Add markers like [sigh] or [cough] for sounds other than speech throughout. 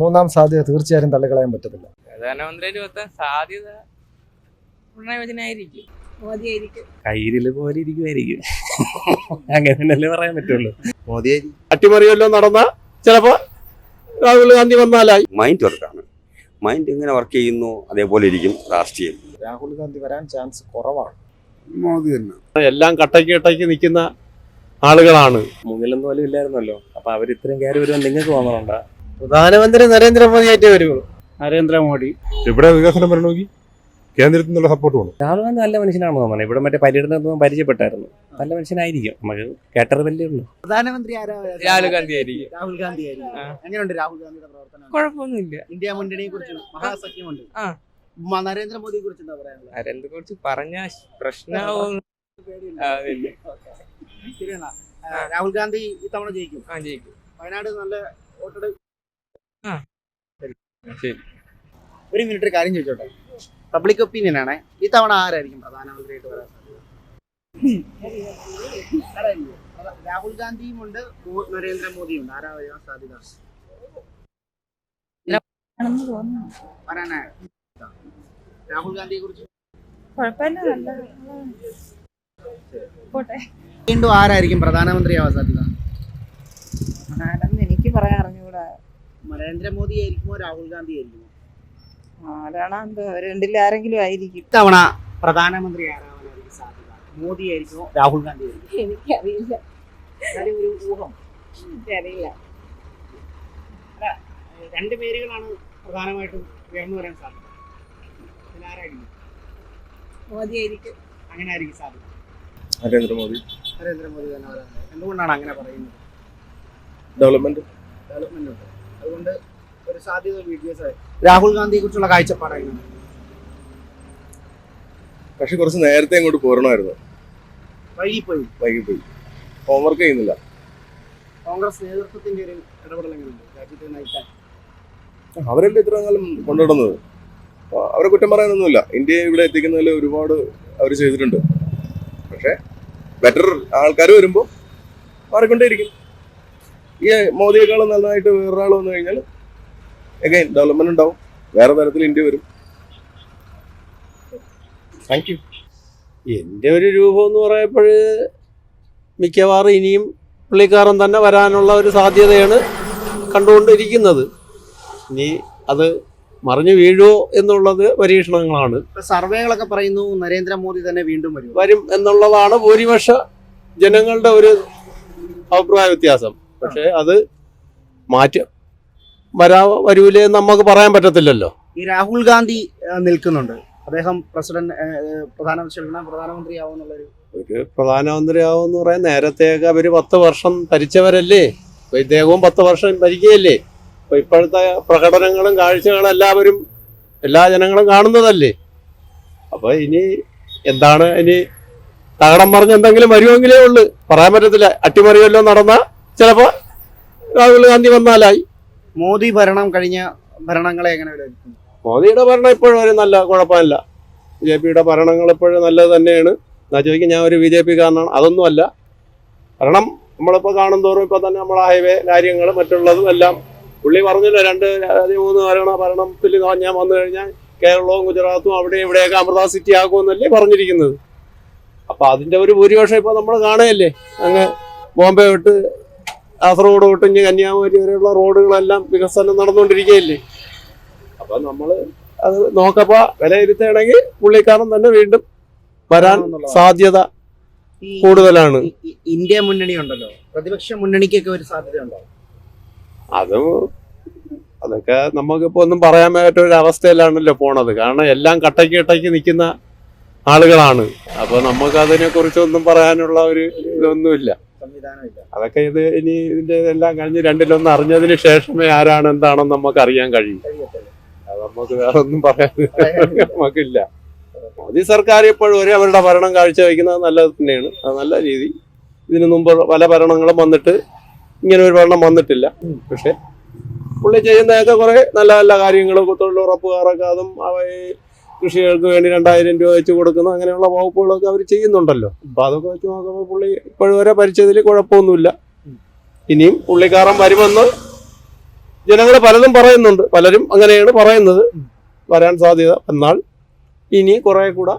മൂന്നാം സാധ്യത തീർച്ചയായും തള്ളിക്കളയാൻ പറ്റത്തില്ല. പ്രധാനമന്ത്രി സാധ്യത മോദിയായിരിക്കും. കയ്യിൽ പോലെ ഇരിക്കുമായിരിക്കും പറയാൻ പറ്റുള്ളൂ. മോദിയായി. അട്ടിമറിയല്ലോ നടന്ന. ചിലപ്പോ രാഹുൽ ഗാന്ധി വന്നാലായി. മൈൻഡ് വർക്കാണ് മൈൻഡ് എങ്ങനെ വർക്ക് ചെയ്യുന്നു അതേപോലെ ഇരിക്കും രാഷ്ട്രീയം. രാഹുൽ ഗാന്ധി വരാൻ ചാൻസ് കുറവാണ്. മോദി തന്നെ. എല്ലാം കട്ടയ്ക്ക് കട്ടയ്ക്ക് നിൽക്കുന്ന ആളുകളാണ്. മുന്നിലൊന്നും പോലും ഇല്ലായിരുന്നല്ലോ. അപ്പൊ അവരിത്രയും കയറി വരുവാൻ നിങ്ങൾക്ക് തോന്നണുണ്ടോ? പ്രധാനമന്ത്രി നരേന്ദ്രമോദി ആയിട്ടേ വരുള്ളൂ. നരേന്ദ്രമോദി. ഇവിടെ വികസനം വരണമെങ്കിൽ കേന്ദ്രത്തിൽ നിന്നുള്ള സപ്പോർട്ട് വേണം. രാഹുൽ ഗാന്ധി നല്ല മനുഷ്യനാണെന്ന് തോന്നുന്നത് ഇവിടെ മറ്റേ പര്യടനം പരിചയപ്പെട്ടായിരുന്നു. നല്ല മനുഷ്യനായിരിക്കും. നമുക്ക് കേട്ടറിവല്ലേ ഉള്ളൂ. പ്രധാനമന്ത്രി രാഹുൽ ഗാന്ധി ആയിരിക്കും. രാഹുൽ ഗാന്ധി ആയിരിക്കും. എങ്ങനെയുണ്ട് രാഹുൽ ഗാന്ധിയുടെ പ്രവർത്തനം? കുഴപ്പമൊന്നുമില്ല. ഇന്ത്യ മുന്നണിയെ കുറിച്ച് മഹാസഖ്യമുണ്ട്. നരേന്ദ്രമോദിയെ കുറിച്ച് എന്താ പറയാനുള്ളത്? നരേന്ദ്രനെ കുറിച്ച് പറഞ്ഞ പ്രശ്നമാവും. ശരിയാണ് രാഹുൽ ഗാന്ധി ഇത്തവണ ജയിക്കും. ആ ജയിക്കും. വയനാട് നല്ല വോട്ടെടു ശരി. ഒരു മിനിറ്റ് കാര്യം ചോദിച്ചോട്ടെ? പബ്ലിക് ഒപ്പീനിയൻ ആണേ. തവണ ആരായിരിക്കും പ്രധാനമന്ത്രിയായിട്ട് വരാൻ സാധ്യത? രാഹുൽ ഗാന്ധിയും ഉണ്ട് നരേന്ദ്രമോദിയും ഉണ്ട് ആരാ വരാൻ സാധ്യത? വരാനാ? രാഹുൽ ഗാന്ധിയെ കുറിച്ച് വീണ്ടും ആരായിരിക്കും പ്രധാനമന്ത്രിയാവാൻ സാധ്യത? എനിക്ക് പറയാൻ അറിഞ്ഞുകൂടാ നരേന്ദ്രമോദി ആയിരിക്കുമോ രാഹുൽ ഗാന്ധി ആയിരിക്കുമോ ആരാണ് എന്തോ രണ്ടിൽ ആരെങ്കിലും ആയിരിക്കും. ഇത്തവണ പ്രധാനമന്ത്രി ആരാവാനായിരിക്കും സാധ്യത? മോദി ആയിരിക്കുമോ രാഹുൽ ഗാന്ധി ആയിരിക്കും എനിക്കറിയില്ല ഒരു ഊഹം. എനിക്കറിയില്ല. രണ്ട് പേരുകളാണ് പ്രധാനമായിട്ടും ഉയർന്നു വരാൻ സാധ്യത. മോദി ആയിരിക്കും അങ്ങനെ ആയിരിക്കും സാധ്യത. നരേന്ദ്രമോദി. നരേന്ദ്രമോദി തന്നെ വരാൻ സാധ്യത. എന്തുകൊണ്ടാണ് അങ്ങനെ പറയുന്നത്? ഡെവലപ്മെന്റ് ഡെവലപ്മെന്റ് ഉണ്ട്. അതുകൊണ്ട് ഒരു സാധ്യത ബി ഡി എസ് രാഹുൽ ഗാന്ധിയെ കുറിച്ചുള്ള കാഴ്ചപ്പാടായിരുന്നു. പക്ഷെ കുറച്ച് നേരത്തെ ഇങ്ങോട്ട് പോരണമായിരുന്നു. വൈകിപ്പോയി. വൈകിപ്പോയി. ഹോംവർക്ക് ചെയ്യുന്നില്ല. കോൺഗ്രസ് നേതൃത്വത്തിന്റെ ഒരു ഇടപെടൽ എങ്ങനെയുണ്ട് രാജ്യത്തെ നയിക്കാൻ. അവരല്ലേ ഇത്ര കാലം കൊണ്ടുനടന്നത് അവരെ കുറ്റം പറയാനൊന്നുമില്ല. ഇന്ത്യയെ ഇവിടെ എത്തിക്കുന്നതിൽ ഒരുപാട് അവർ ചെയ്തിട്ടുണ്ട്. പക്ഷേ ബെറ്റർ ആൾക്കാർ വരുമ്പോൾ മാറിക്കൊണ്ടേയിരിക്കും. ഈ മോദിയെക്കാളും നന്നായിട്ട് വേറൊരാൾ വന്നു കഴിഞ്ഞാൽ എഗൈൻ ഡെവലപ്മെന്റ് ഉണ്ടാവും. വേറെ തരത്തിൽ ഇന്ത്യ വരും. താങ്ക് യു എന്റെ ഒരു രൂപം എന്ന് പറയുമ്പോൾ മിക്കവാറും ഇനിയും പുള്ളിക്കാരൻ തന്നെ വരാനുള്ള ഒരു സാധ്യതയാണ് കണ്ടുകൊണ്ടിരിക്കുന്നത്. ഇനി അത് മറിഞ്ഞു വീഴുമോ എന്നുള്ളത് പരീക്ഷണങ്ങളാണ്. സർവേകളൊക്കെ പറയുന്നു നരേന്ദ്രമോദി തന്നെ വീണ്ടും വരും. വരും എന്നുള്ളതാണ് ഭൂരിപക്ഷ ജനങ്ങളുടെ ഒരു അഭിപ്രായ വ്യത്യാസം. പക്ഷേ അത് മാറ്റ വരാ വരൂലേ നമുക്ക് പറയാൻ പറ്റത്തില്ലല്ലോ. ഈ രാഹുൽ ഗാന്ധി നിൽക്കുന്നുണ്ട്. അദ്ദേഹം പ്രസിഡന്റ് പ്രധാന പ്രധാനമന്ത്രിയാവുന്നുള്ളൊരു ഒരു പ്രധാനമന്ത്രിയാവെന്ന് പറയാൻ നേരത്തെയൊക്കെ അവർ പത്ത് വർഷം ഭരിച്ചവരല്ലേ? ഇപ്പൊ ഇദ്ദേഹവും പത്ത് വർഷം ഭരിക്കുകയല്ലേ? ഇപ്പൊ ഇപ്പോഴത്തെ പ്രകടനങ്ങളും കാഴ്ചകളും എല്ലാവരും എല്ലാ ജനങ്ങളും കാണുന്നതല്ലേ? അപ്പൊ ഇനി എന്താണ്? ഇനി തകടം പറഞ്ഞ് എന്തെങ്കിലും വരുമെങ്കിലേ ഉള്ളു. പറയാൻ പറ്റത്തില്ല. അട്ടിമറിയല്ലോ നടന്ന ചിലപ്പോ രാഹുൽ ഗാന്ധി വന്നാലായി. മോദി ഭരണം കഴിഞ്ഞ ഭരണങ്ങളെ എങ്ങനെ വിലയിരുത്തുന്നു? മോദിയുടെ ഭരണം ഇപ്പോഴും ഒരു നല്ല കുഴപ്പമില്ല. ബി ജെ പിയുടെ ഭരണങ്ങൾ ഇപ്പോഴും നല്ലത് തന്നെയാണ്. എന്നാ ചോദിക്കും ഞാൻ ഒരു ബി ജെ പി കാരനാണ്. അതൊന്നുമല്ല ഭരണം നമ്മളിപ്പോൾ കാണും തോറും ഇപ്പോൾ തന്നെ നമ്മൾ ഹൈവേ കാര്യങ്ങൾ മറ്റുള്ളതും എല്ലാം പുള്ളി പറഞ്ഞില്ല രണ്ട് മൂന്ന് ഭരണ ഭരണത്തിൽ ഞാൻ വന്നു കഴിഞ്ഞാൽ കേരളവും ഗുജറാത്തും അവിടെ ഇവിടെയൊക്കെ അമൃത സിറ്റി ആക്കുമെന്നല്ലേ പറഞ്ഞിരിക്കുന്നത്. അപ്പോൾ അതിന്റെ ഒരു ഭൂരിപക്ഷം ഇപ്പോൾ നമ്മൾ കാണുകയല്ലേ? അങ്ങ് ബോംബെ വിട്ട് കാസർഗോഡ് തൊട്ട് ഇനി കന്യാകുമാരി വരെയുള്ള റോഡുകളെല്ലാം വികസനം നടന്നുകൊണ്ടിരിക്കുകയല്ലേ? അപ്പൊ നമ്മൾ അത് നോക്കപ്പോ വിലയിരുത്തുകയാണെങ്കിൽ പുള്ളിക്കാരൻ തന്നെ വീണ്ടും വരാൻ സാധ്യത കൂടുതലാണ്. ഇന്ത്യ മുന്നണി ഉണ്ടല്ലോ പ്രതിപക്ഷ മുന്നണിക്കൊക്കെ ഒരു സാധ്യത ഉണ്ടോ? അത് അതൊക്കെ നമുക്കിപ്പോ ഒന്നും പറയാൻ പറ്റ ഒരു അവസ്ഥയിലാണല്ലോ പോണത്. കാരണം എല്ലാം കട്ടയ്ക്ക് കട്ടയ്ക്ക് നിൽക്കുന്ന ആളുകളാണ്. അപ്പൊ നമുക്ക് അതിനെ കുറിച്ചൊന്നും പറയാനുള്ള ഒരു ഇതൊന്നുമില്ല. അതൊക്കെ ഇത് ഇനി ഇതിന്റെ എല്ലാം കഴിഞ്ഞ് രണ്ടിലൊന്ന് അറിഞ്ഞതിന് ശേഷമേ ആരാണ് എന്താണെന്ന് നമുക്ക് അറിയാൻ കഴിയും. അത് നമുക്ക് വേറെ ഒന്നും പറയാൻ നമുക്കില്ല. മോദി സർക്കാർ ഇപ്പോഴും ഒരേ അവരുടെ ഭരണം കാഴ്ചവെക്കുന്നത് നല്ലത് തന്നെയാണ്. അത് നല്ല രീതി. ഇതിനു മുമ്പ് പല ഭരണങ്ങളും വന്നിട്ട് ഇങ്ങനെ ഒരു ഭരണം വന്നിട്ടില്ല. പക്ഷെ പുള്ളി ചെയ്യുന്നതൊക്കെ കുറെ നല്ല നല്ല കാര്യങ്ങൾ തൊഴിലുറപ്പുകാരൊക്കെ അതും അവ ഈ കൃഷികൾക്ക് വേണ്ടി രണ്ടായിരം രൂപ വെച്ച് കൊടുക്കുന്നു. അങ്ങനെയുള്ള വകുപ്പുകളൊക്കെ അവർ ചെയ്യുന്നുണ്ടല്ലോ. അപ്പൊ അതൊക്കെ വെച്ച് നോക്കുമ്പോൾ പുള്ളി ഇപ്പോഴും വരെ ഭരിച്ചതിൽ കുഴപ്പമൊന്നുമില്ല. ഇനിയും പുള്ളിക്കാരൻ വരുമെന്ന് ജനങ്ങൾ പലതും പറയുന്നുണ്ട്. പലരും അങ്ങനെയാണ് പറയുന്നത്. വരാൻ സാധ്യത. എന്നാൽ ഇനി കുറെ കൂടെ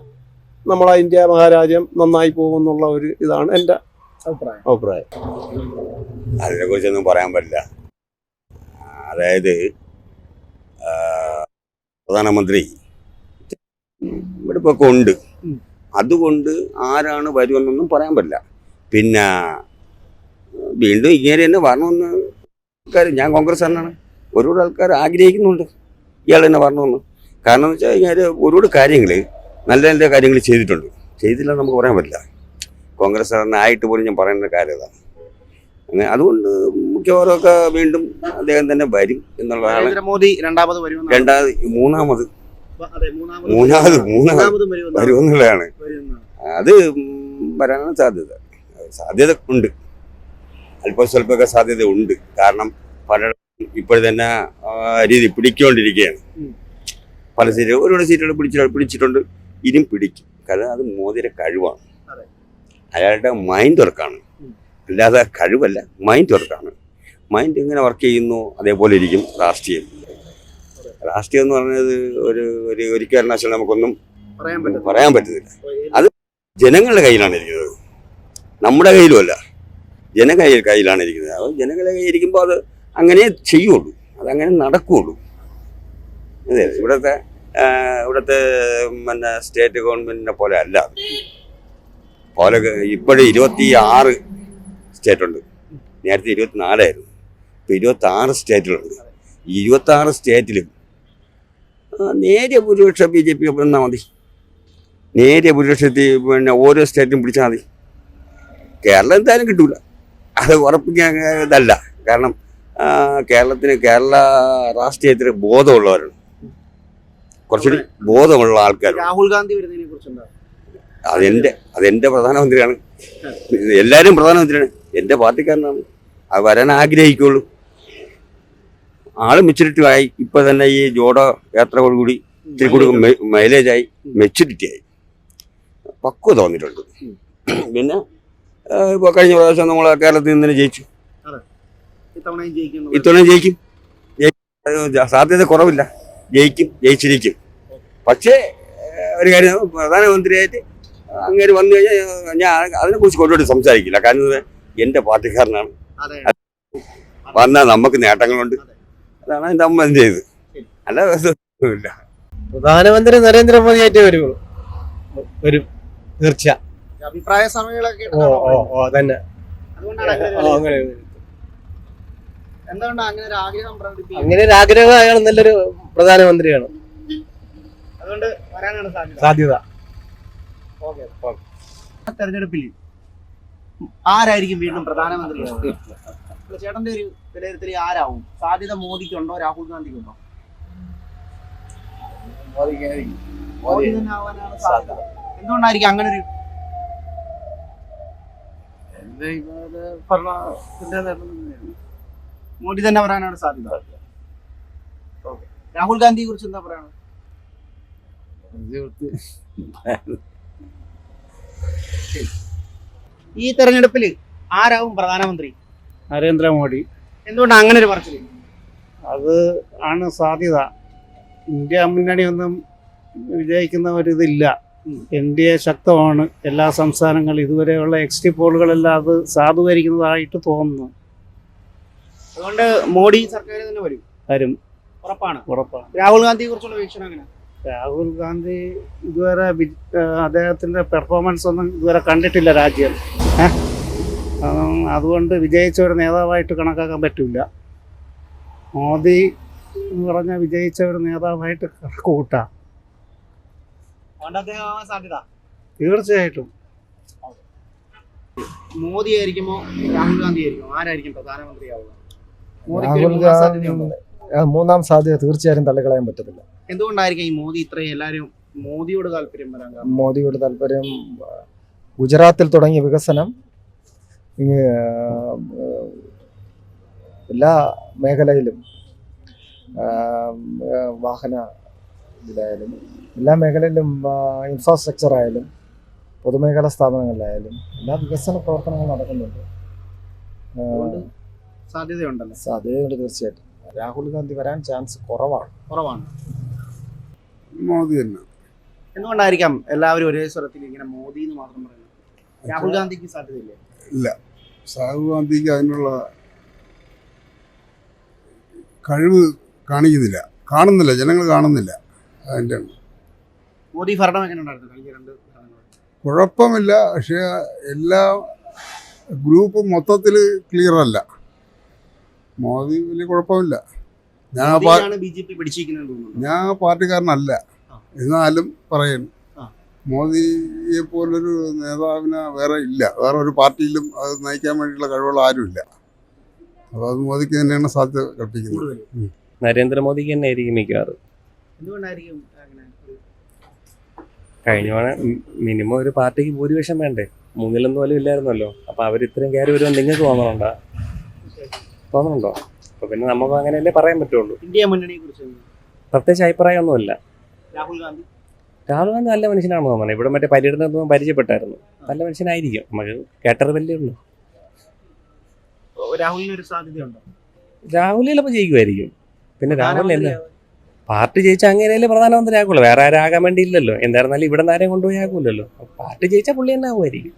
നമ്മളെ ഇന്ത്യ മഹാരാജ്യം നന്നായി പോകുമെന്നുള്ള ഒരു ഇതാണ് എന്റെ അഭിപ്രായം. അഭിപ്രായം. അതിനെ കുറിച്ചൊന്നും പറയാൻ പറ്റില്ല. അതായത് പ്രധാനമന്ത്രി ഇവിടെ ഇപ്പോൾ ഉണ്ട് അതുകൊണ്ട് ആരാണ് വരുമെന്നൊന്നും പറയാൻ പറ്റില്ല. പിന്നെ വീണ്ടും ഇങ്ങനെ തന്നെ വരണമെന്ന് ആൾക്കാർ ഞാൻ കോൺഗ്രസ് തന്നെയാണ് ഒരുപാട് ആൾക്കാർ ആഗ്രഹിക്കുന്നുണ്ട് ഇയാൾ തന്നെ വരണമെന്ന്. കാരണം എന്ന് വെച്ചാൽ ഇങ്ങനെ ഒരുപാട് കാര്യങ്ങൾ നല്ല നല്ല കാര്യങ്ങൾ ചെയ്തിട്ടുണ്ട്. ചെയ്തില്ല നമുക്ക് പറയാൻ പറ്റില്ല. കോൺഗ്രസ് ആയിട്ട് പോലും ഞാൻ പറയുന്ന കാര്യം ഇതാണ് അങ്ങനെ അതുകൊണ്ട് മിക്കവാറുമൊക്കെ വീണ്ടും അദ്ദേഹം തന്നെ വരും എന്നുള്ളതാണ് മോദി രണ്ടാമത് വരും രണ്ടാമത് മൂന്നാമത് മൂന്നാമത് മൂന്നാമത് വരുമെന്നുള്ളതാണ്. അത് വരാനാണ് സാധ്യത. സാധ്യത ഉണ്ട്. അല്പം സ്വല്പമൊക്കെ സാധ്യത ഉണ്ട്. കാരണം പല ഇപ്പോൾ തന്നെ രീതി പിടിക്കൊണ്ടിരിക്കുകയാണ്. പല സീറ്റ് ഒരുപാട് സീറ്റുകൾ പിടിച്ചിട്ട് പിടിച്ചിട്ടുണ്ട്. ഇനിയും പിടിക്കും. കാരണം അത് മോദിയുടെ കഴിവാണ്. അയാളുടെ മൈൻഡ് വർക്കാണ് അല്ലാതെ കഴിവല്ല മൈൻഡ് വർക്കാണ് മൈൻഡ് എങ്ങനെ വർക്ക് ചെയ്യുന്നു അതേപോലെ ഇരിക്കും രാഷ്ട്രീയം. രാഷ്ട്രീയം എന്ന് പറഞ്ഞത് ഒരു ഒരു ഒരിക്കലും കാരണവശാലും നമുക്കൊന്നും പറയാൻ പറ്റത്തില്ല. അത് ജനങ്ങളുടെ കയ്യിലാണ് ഇരിക്കുന്നത്. നമ്മുടെ കയ്യിലുമല്ല ജന കയ്യിൽ കയ്യിലാണ് ഇരിക്കുന്നത്. അപ്പോൾ ജനങ്ങളുടെ കയ്യിൽ ഇരിക്കുമ്പോൾ അത് അങ്ങനെ ചെയ്യുള്ളൂ. അതങ്ങനെ നടക്കുകയുള്ളൂ അതെ ഇവിടുത്തെ ഇവിടുത്തെ പിന്നെ സ്റ്റേറ്റ് ഗവൺമെന്റിനെ പോലെ അല്ല. പോലെ ഇപ്പോഴും ഇരുപത്തി ആറ് സ്റ്റേറ്റുണ്ട്. നേരത്തെ ഇരുപത്തിനാലായിരുന്നു. ഇപ്പം ഇരുപത്തി ആറ് സ്റ്റേറ്റുകളുണ്ട്. ഈ ഇരുപത്തി ആറ് സ്റ്റേറ്റിലും നേരിയ ഭൂരിപക്ഷം ബി ജെ പി വന്നാൽ മതി. നേരിയ ഭൂരിപക്ഷത്തിൽ പിന്നെ ഓരോ സ്റ്റേറ്റും പിടിച്ചാൽ മതി. കേരളം എന്തായാലും കിട്ടൂല. അത് ഉറപ്പിക്കാൻ ഇതല്ല കാരണം കേരളത്തിന് കേരള രാഷ്ട്രീയത്തിന് ബോധമുള്ളവരാണ്. കുറച്ചുകൂടി ബോധമുള്ള ആൾക്കാർ രാഹുൽ ഗാന്ധി വരുന്നതിനെ കുറിച്ച് അതെന്റെ അതെന്റെ പ്രധാനമന്ത്രിയാണ്. എല്ലാവരും പ്രധാനമന്ത്രിയാണ്. എന്റെ പാർട്ടിക്കാരനാണ്. അത് വരാൻ ആഗ്രഹിക്കുള്ളൂ. ആൾ മെച്ചൂരിറ്റി ആയി ഇപ്പൊ തന്നെ ഈ ജോഡോ യാത്രയോടുകൂടി ഇത്തിരി കൂടി മൈലേജ് ആയി മെച്ചൂരിറ്റി ആയി പക്വ തോന്നിയിട്ടുണ്ട് പിന്നെ ഇപ്പൊ കഴിഞ്ഞ പ്രാവശ്യം നമ്മൾ കേരളത്തിൽ നിന്ന് തന്നെ ജയിച്ചു. ഇത്തവണ ജയിക്കും ജയി- സാധ്യത കുറവില്ല. ജയിക്കും ജയിച്ചിരിക്കും. പക്ഷേ ഒരു കാര്യം പ്രധാനമന്ത്രിയായിട്ട് അങ്ങേര് വന്നു കഴിഞ്ഞാൽ ഞാൻ അതിനെ അതിനെക്കുറിച്ച് കൊണ്ടുപോയി സംസാരിക്കില്ല. കാരണം എന്റെ പാർട്ടിക്കാരനാണ്. വന്നാൽ നമുക്ക് നേട്ടങ്ങളുണ്ട്. അതാണ് അതിന്റെ അമ്മ ചെയ്ത് അല്ല ഇല്ല പ്രധാനമന്ത്രി നരേന്ദ്രമോദി ആയിട്ട് വരുള്ളൂ. വരും. തീർച്ച അഭിപ്രായ സമയങ്ങളൊക്കെ ഓ ഓ ഓ തന്നെ അതുകൊണ്ടാണ് അങ്ങനെ ഒരു- എന്തുകൊണ്ടാണ് അങ്ങനെ ഒരു ആഗ്രഹം പ്രകടിപ്പിക്കുന്നത്? അങ്ങനെ ഒരു ആഗ്രഹം അയാൾ നല്ലൊരു പ്രധാനമന്ത്രിയാണ്. അതുകൊണ്ട് വരാനാണ് സാധ്യത. സാധ്യത. തെരഞ്ഞെടുപ്പിൽ ആരായിരിക്കും വീണ്ടും പ്രധാനമന്ത്രി ചേട്ടന്റെ ഒരു വിലയിരുത്തൽ ആരാവും? സാധ്യത മോദിക്കുണ്ടോ? രാഹുൽ ഗാന്ധിക്കുണ്ടോ? മോദി തന്നെ ആവാനാണ് സാധ്യത. എന്തുകൊണ്ടായിരിക്കും അങ്ങനെ ഒരു മോദി തന്നെ വരാനാണ് സാധ്യത. രാഹുൽ ഗാന്ധിയെ കുറിച്ച് എന്താ പറയണത് ഈ തെരഞ്ഞെടുപ്പിൽ ആരാവും പ്രധാനമന്ത്രി? നരേന്ദ്രമോദി. എന്തുകൊണ്ടാണ് അങ്ങനെ ഒരു പറച്ചിൽ അത് ആണ് സാധ്യത. ഇന്ത്യ മുന്നണി ഒന്നും വിജയിക്കുന്ന ഒരിതില്ല എൻ ഡി എ ശക്തമാണ്. എല്ലാ സംസ്ഥാനങ്ങളും ഇതുവരെയുള്ള എക്സിറ്റ് പോളുകളെല്ലാം അത് സാധൂകരിക്കുന്നതായിട്ട് തോന്നുന്നു. അതുകൊണ്ട് മോഡി സർക്കാർ തന്നെ വരും. വരും. ഉറപ്പാണ്. ഉറപ്പാണ്. രാഹുൽ ഗാന്ധിയെ കുറിച്ചുള്ള വീക്ഷണം അങ്ങനെ രാഹുൽ ഗാന്ധി ഇതുവരെ അദ്ദേഹത്തിന്റെ പെർഫോമൻസ് ഒന്നും ഇതുവരെ കണ്ടിട്ടില്ല രാജ്യം. ഏഹ്? അതുകൊണ്ട് വിജയിച്ച ഒരു നേതാവായിട്ട് കണക്കാക്കാൻ പറ്റില്ല മോദി എന്ന് പറഞ്ഞ വിജയിച്ച ഒരു നേതാവായിട്ട് കണക്ക് കൂട്ടാം. തീർച്ചയായിട്ടും. മോദി ആയിരിക്കുമോ? രാഹുൽ ഗാന്ധി ആയിരിക്കുമോ? ആരായിരിക്കും പ്രധാനമന്ത്രിയാവുക? രാഹുൽ ഗാന്ധി മൂന്നാം സാധ്യത തീർച്ചയായും തള്ളിക്കളയാൻ പറ്റത്തില്ല. എന്തുകൊണ്ടായിരിക്കും ഈ മോദി ഇത്രയും എല്ലാവരും മോദിയോട് താല്പര്യം വരാൻ കാരണം? മോദിയുടെ താല്പര്യം ഗുജറാത്തിൽ തുടങ്ങിയ വികസനം എല്ലാ മേഖലയിലും വാഹന ഇതിലായാലും എല്ലാ മേഖലയിലും ഇൻഫ്രാസ്ട്രക്ചർ ആയാലും പൊതുമേഖലാ സ്ഥാപനങ്ങളിലായാലും എല്ലാ വികസന പ്രവർത്തനങ്ങളും നടക്കുന്നുണ്ട്. സാധ്യതയുണ്ടല്ലോ. സാധ്യതയുണ്ട് തീർച്ചയായിട്ടും. രാഹുൽ ഗാന്ധി വരാൻ ചാൻസ് കുറവാണ്. കുറവാണ്. മോദി തന്നെ. എന്തുകൊണ്ടായിരിക്കാം എല്ലാവരും ഒരേ സ്വരത്തിൽ ഇങ്ങനെ മോദി എന്ന് മാത്രം പറയുന്നത്? രാഹുൽ ഗാന്ധിക്ക് സാധ്യതയില്ലേ? രാഹുൽ ഗാന്ധിക്ക് അതിനുള്ള കഴിവ് കാണിക്കുന്നില്ല. കാണുന്നില്ല ജനങ്ങൾ കാണുന്നില്ല. അതിന്റെ മോദി ഭരണം എങ്ങനെയുണ്ടായിരുന്നു കുഴപ്പമില്ല പക്ഷേ എല്ലാ ഗ്രൂപ്പും മൊത്തത്തിൽ ക്ലിയർ അല്ല. മോദി വലിയ കുഴപ്പമില്ല. ഞാൻ ഞാൻ പാർട്ടിക്കാരനല്ല. എന്നാലും പറയുന്നു. മോദിയെ പോലൊരു നേതാവിന് വേറെ ഇല്ല. വേറെ ഒരു പാർട്ടിയിലും അത് നയിക്കാൻ വേണ്ടിയുള്ള കഴിവുകൾ ആരുമില്ല. അപ്പോൾ അത് മോദിക്ക് തന്നെയാണ് സാധ്യത കൽപ്പിക്കുന്നത്. നരേന്ദ്രമോദിക്ക് തന്നെ ആയിരിക്കും മിക്കവാറും. എന്തുകൊണ്ടായിരിക്കും കഴിഞ്ഞ തവണ മിനിമം ഒരു പാർട്ടിക്ക് ഭൂരിപക്ഷം വേണ്ടേ? മൂന്നിലൊന്നും പോലും ഇല്ലായിരുന്നല്ലോ. അപ്പൊ അവർ ഇത്രയും കയറി വരുമെന്ന് നിങ്ങൾക്ക് തോന്നണുണ്ടോ? തോന്നണുണ്ടോ? അപ്പൊ പിന്നെ നമുക്ക് അങ്ങനെയല്ലേ പറയാൻ പറ്റുള്ളൂ. ഇന്ത്യ മുന്നണിയെ കുറിച്ച് പ്രത്യേകിച്ച് അഭിപ്രായമൊന്നുമില്ല. രാഹുൽ ഗാന്ധി? രാഹുൽ ഗാന്ധി നല്ല മനുഷ്യനാണെന്ന് തോന്നണം ഇവിടെ മറ്റേ പര്യടനം പരിചയപ്പെട്ടായിരുന്നു. നല്ല മനുഷ്യനായിരിക്കും. നമുക്ക് കേട്ടറിവല്ലേ ഉള്ളൂ. രാഹുലിന് ഒരു സാധ്യതയുണ്ടോ? രാഹുൽ ചിലപ്പോൾ ജയിക്കുമായിരിക്കും. പിന്നെ രാഹുൽ എന്താ പാർട്ടി ജയിച്ച അങ്ങനെയല്ലേ പ്രധാനമന്ത്രി ആക്കുള്ളൂ. വേറെ ആരും ആകാൻ വേണ്ടിയില്ലല്ലോ. എന്തായിരുന്നാലും ഇവിടെ നിന്ന് ആരെയും കൊണ്ടുപോയി ആക്കൂലല്ലോ. പാർട്ടി ജയിച്ചാൽ പുള്ളി തന്നെ ആകുമായിരിക്കും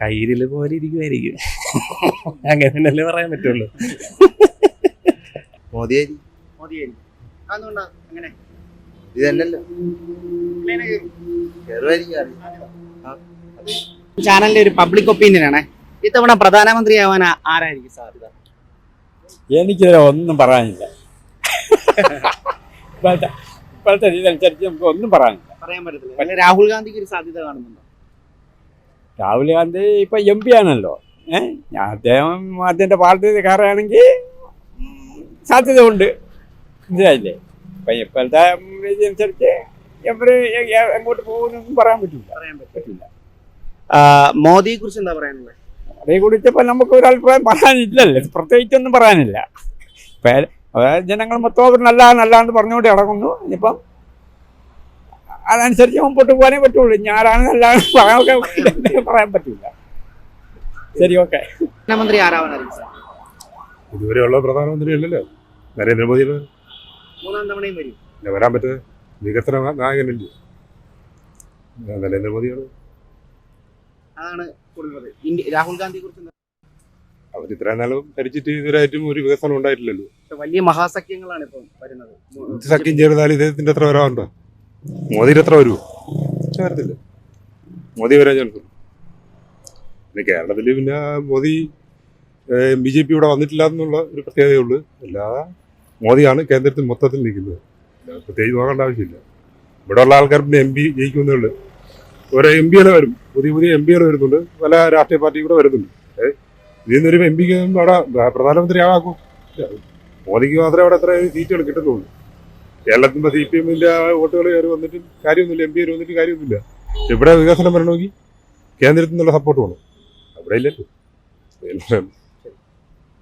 കയ്യിൽ പോലെ ഇരിക്കുമായിരിക്കും. അങ്ങനെ തന്നെയല്ലേ പറയാൻ പറ്റുള്ളൂ. മോദിയായിരിക്കും. മോദിയായിരിക്കും. അതുകൊണ്ടാ അങ്ങനെ. ഇത്. തന്നെയല്ലോ ചാനലിന്റെ ഒരു പബ്ലിക് ഒപ്പീനിയൻ ആണ് ഇത്തവണ പ്രധാനമന്ത്രി ആവാൻ ആരായിരിക്കും സാധ്യത? എനിക്ക് ഒന്നും പറയാനില്ല. [laughs] ഇപ്പോഴത്തെ രീതിയനുസരിച്ച് നമുക്ക് ഒന്നും പറയാനില്ല. പറയാൻ പറ്റത്തില്ല. അല്ലെ രാഹുൽ ഗാന്ധിക്ക് ഒരു സാധ്യത കാണുന്നുണ്ടോ? രാഹുൽ ഗാന്ധി ഇപ്പൊ എം പി ആണല്ലോ. ഏഹ് ഞാൻ അദ്ദേഹം അദ്ദേഹത്തിന്റെ പാർട്ടി കയറുകയാണെങ്കിൽ സാധ്യത ഉണ്ട് മനസ്സിലായില്ലേ അപ്പം ഇപ്പോഴത്തെ ഇതനുസരിച്ച് എവര് എങ്ങോട്ട് പോകുന്നു പറയാൻ പറ്റില്ല പറയാൻ പറ്റും പറ്റില്ല മോദിയെ കുറിച്ച് എന്താ പറയാനുള്ളത് അതേ കുറിച്ച് ഇപ്പൊ നമുക്ക് ഒരു അഭിപ്രായം പറയാനില്ലല്ലോ പ്രത്യേകിച്ചൊന്നും പറയാനില്ല. അതായത് ജനങ്ങൾ മൊത്തം അവർ നല്ല നല്ലാന്ന് പറഞ്ഞുകൊണ്ട് ഇടങ്ങുന്നു ഇനിയിപ്പം അതനുസരിച്ച് മുമ്പോട്ട് പോകാനേ പറ്റുള്ളൂ. ഞാനാണ് നല്ലതാണ് പറയാൻ [laughs] പറയാൻ പറ്റില്ല ശരി ഓക്കെ. പ്രധാനമന്ത്രി ആരാവാൻ ഇതുവരെയുള്ള പ്രധാനമന്ത്രി അല്ലല്ലോ നരേന്ദ്രമോദി മൂന്നാം തവണയും വരും. വരാൻ പറ്റുന്നത് വികസന നായകനല്ലേ? നരേന്ദ്രമോദിയാണ്. അതാണ് കൂടുതൽ. രാഹുൽ ഗാന്ധിയെ കുറിച്ച് അവർ ഇത്രയും നാളും ഭരിച്ചിട്ട് ഇതുവരായിട്ടും ഒരു വികസനം ഉണ്ടായിട്ടില്ലല്ലോ. വലിയ മഹാസഖ്യങ്ങളാണ് ഇപ്പം വരുന്നത്. സഖ്യം ചേർന്നാൽ ഇദ്ദേഹത്തിന്റെ എത്ര വരാറുണ്ടോ? മോദിയുടെ എത്ര വരുമോ വരത്തില്ല. മോദി വരാൻ ചാൻസ് പിന്നെ കേരളത്തിൽ പിന്നെ മോദി ബി ജെ പി ഇവിടെ വന്നിട്ടില്ല എന്നുള്ള ഒരു പ്രത്യേകതയുള്ളൂ അല്ലാതെ മോദിയാണ് കേന്ദ്രത്തിൽ മൊത്തത്തിൽ നിൽക്കുന്നത്. പ്രത്യേകിച്ച് നോക്കേണ്ട ആവശ്യമില്ല. ഇവിടെ ഉള്ള ആൾക്കാർ പിന്നെ എം പി ജയിക്കുന്നേ ഉള്ളൂ. ഓരോ എം പികൾ വരും. പുതിയ പുതിയ എം പികൾ വരുന്നുണ്ട്. പല രാഷ്ട്രീയ പാർട്ടി കൂടെ വരുന്നുണ്ട്. ഏഹ് ഇതിൽ നിന്നൊരു എം പിക്ക് അവിടെ പ്രധാനമന്ത്രി ആകാക്കും മോദിക്ക് മാത്രമേ അവിടെ അത്ര സീറ്റുകൾ കിട്ടുന്നുള്ളൂ കേരളത്തിൽ ഇപ്പോൾ സി പി എമ്മിന്റെ വോട്ടുകൾ കയറി വന്നിട്ടും കാര്യമൊന്നുമില്ല. എം പി കയറി വന്നിട്ട് കാര്യമൊന്നുമില്ല. ഇവിടെ വികസനം വരണമെങ്കിൽ കേന്ദ്രത്തിൽ നിന്നുള്ള സപ്പോർട്ട് വേണം. അവിടെ ഇല്ലല്ലോ.